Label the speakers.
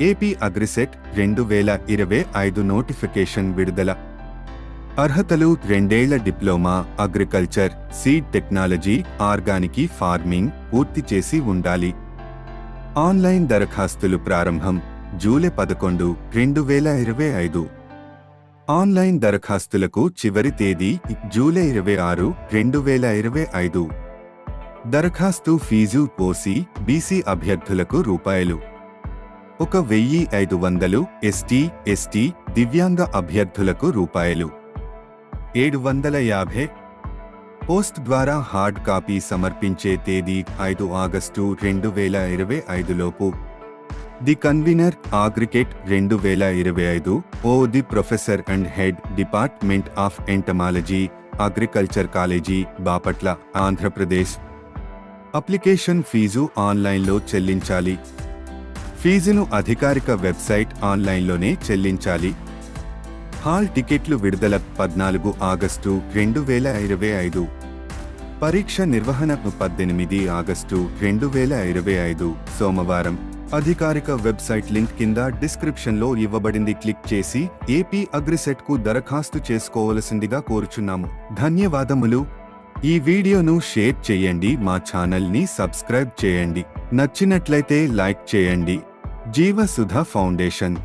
Speaker 1: AP AGRICET రెండు వేల ఇరవై ఐదు నోటిఫికేషన్ విడుదల. అర్హతలు రెండేళ్ళ diploma agriculture seed technology organic farming పూర్తి చేసి ఉండాలి. ఆన్లైన్ దరఖాస్తులు ప్రారంభం జూలై పదకొండు రెండు వేల ఇరవై ఐదు. ఆన్లైన్ దరఖాస్తులకు చివరి తేదీ జూలై ఇరవై ఆరు రెండు వేల ఇరవై ఐదు. దరఖాస్తు ఫీజు పోసి బీసీ అభ్యర్థులకు రూపాయలు. ఒక వెయ్యి ఐదు వందలు ఎస్టీ ఎస్టీ దివ్యాంగ అభ్యర్థులకు రూపాయలు. ఏడు వందల యాభై. పోస్ట్ ద్వారా హార్డ్ కాపీ సమర్పించే తేదీ ఐదు ఆగస్టు రెండు వేల ఇరవై ఐదులోపు ది కన్వీనర్ ఆగ్రికెట్ రెండు వేల ఇరవై ఐదు ఓ the professor and head department of entomology agriculture college Bapatla Andhra Pradesh. Application fee ఆన్లైన్లో చెల్లించాలి. ఫీజును అధికారిక వెబ్సైట్ ఆన్లైన్లోనే చెల్లించాలి. హాల్ టికెట్లు విడుదల పద్నాలుగు ఆగస్టు రెండు వేల ఇరవై ఐదు. పరీక్ష నిర్వహణ పద్దెనిమిది ఆగస్టు రెండు వేల ఇరవై ఐదు సోమవారం. అధికారిక వెబ్సైట్ లింక్ కింద డిస్క్రిప్షన్లో ఇవ్వబడింది. క్లిక్ చేసి ఏపీ అగ్రిసెట్కు దరఖాస్తు చేసుకోవలసిందిగా కోరుచున్నాము. ధన్యవాదములు. ఈ వీడియోను షేర్ చేయండి. మా ఛానల్ని సబ్స్క్రైబ్ చేయండి. నచ్చినట్లయితే లైక్ చేయండి. जीव सुधा फाउंडेशन